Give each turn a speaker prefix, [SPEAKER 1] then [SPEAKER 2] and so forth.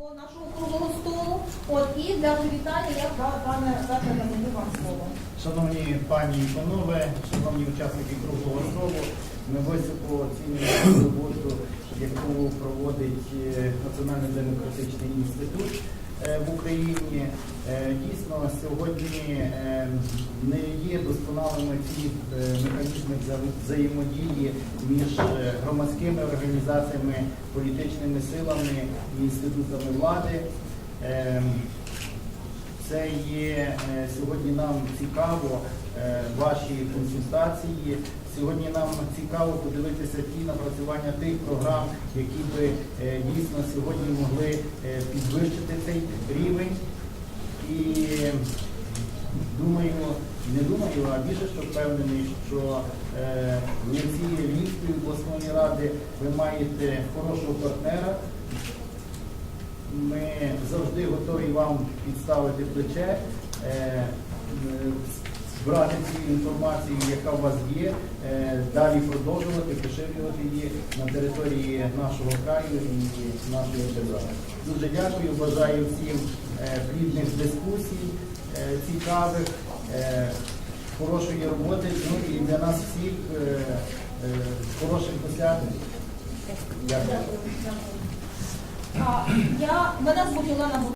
[SPEAKER 1] Нашого круглого столу. От і для привітання я слово.
[SPEAKER 2] Шановні пані і панове, шановні учасники круглого столу, ми високо оцінюємо роботу, яку проводить е, Національний демократичний інститут е, в Україні. Е, Дійсно, сьогодні не є досконалими ці е, механізми взаємодії між е, громадськими організаціями, політичними силами і інститутами влади. Е, це є е, сьогодні нам цікаво ваші консультації. Сьогодні нам цікаво подивитися ті напрацювання тих програм, які би дійсно сьогодні могли підвищити цей рівень. І думаю, не думаю, а більше що впевнений, що е, в лиці міської обласної ради ви маєте хорошого партнера. Ми завжди готові вам підставити плече, е, брати цю інформацію, яка у вас є, е, далі продовжувати, поширювати її на території нашого краю і нашої держави. Дуже дякую, бажаю всім е, плідних дискусій, е, цікавих, хорошої роботи, ну і для нас всіх хороших досягнень. Дякую.
[SPEAKER 1] Я мене звуть Олена